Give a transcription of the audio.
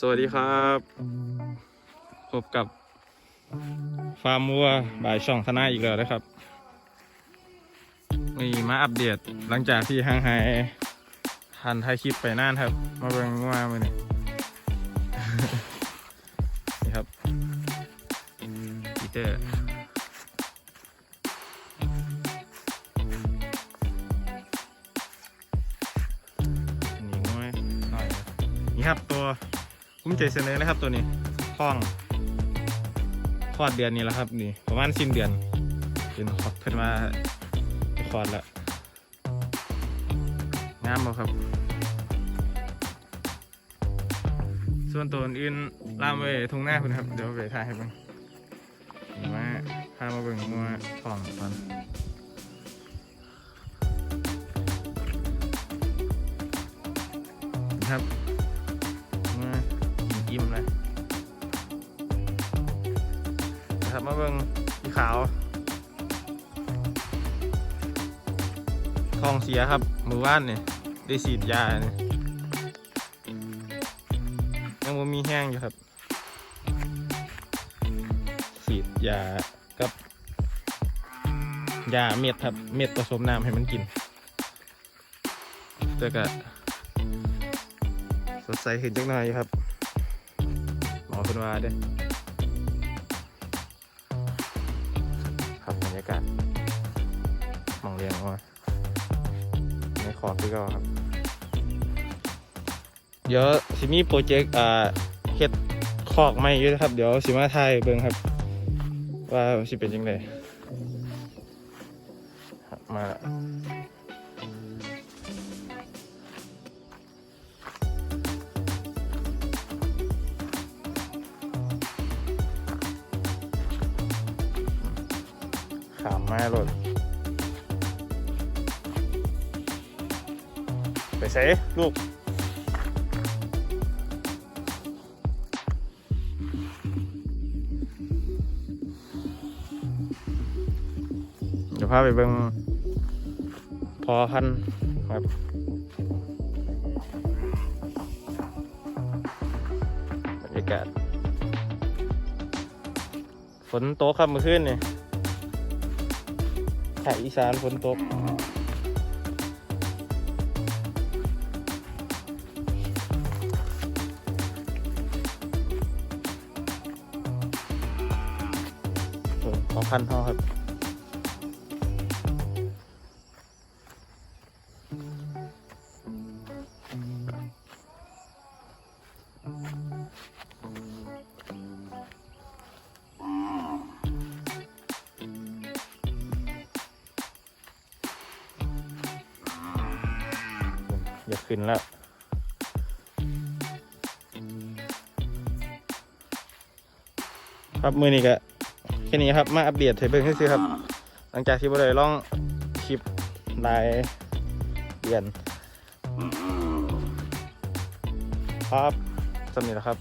สวัสดีครับ พบกับ ฟาร์มวัวบ่ายช่องธนาอีกแล้วนะครับมีมาอัปเดตหลังจากที่ห่างหายทันไทยคลิปไปนานครับ มาเบิ่งว่ามือนี่นี่ครับปีเตอร์นี่ง้อยหน่อยนี่ครับตัว คุ้มใจเสนอนะครับตัวนี้ท้องคลอดเดือนนี้แล้วครับนี่ประมาณสิ้นเดือนเป็นคลอดเพิ่นมาคลอดแล้วงามบ่ครับ ส่วนตัวอื่นล่ามไว้ทุ่งหน้าคุณครับ เดี๋ยวไปถ่ายให้เบิ่งมาพามาเบิ่งงัวท้องก่อนนะครับ อิ่มเลยนะครับมาเบิ่งสีขาว ทองเสียครับมือว่านเนี่ยได้ฉีดยาเนี่ยยังมีแห้งอยู่ครับฉีดยากับยาเม็ดครับเม็ดผสมน้ำให้มันกินแต่ก็สดใสขึ้นจักหน่อยครับ อเป็นว่าเด้อครับบรรยากาศหมองเรียงว่าในขอบที่ก็ครับ เดี๋ยวสิมีโปรเจกต์อ่าเฮ็ดคอกใหม่อยู่นะครับ เดี๋ยวสิมาถ่ายเบิ่งครับ ว่าสิเป็นยังไงครับมาละ ขามมาโลดไปใส่ลูกเดี๋ยวพาไปเบิ่งพอพันครับบรรยากาศฝนโตครับเมื่อคืนนี่ ภาคอีสานฝนตกส่วนพอพันธุ์เขาครับอยากขึ้นแล้ว ครับมือนี้ก็แค่นี้ครับ มาอัปเดตให้เบิ่งให้ซื้อครับ หลังจากที่บ่ได้ลองคลิปหลายเดือนครับสำนี้แหละครับ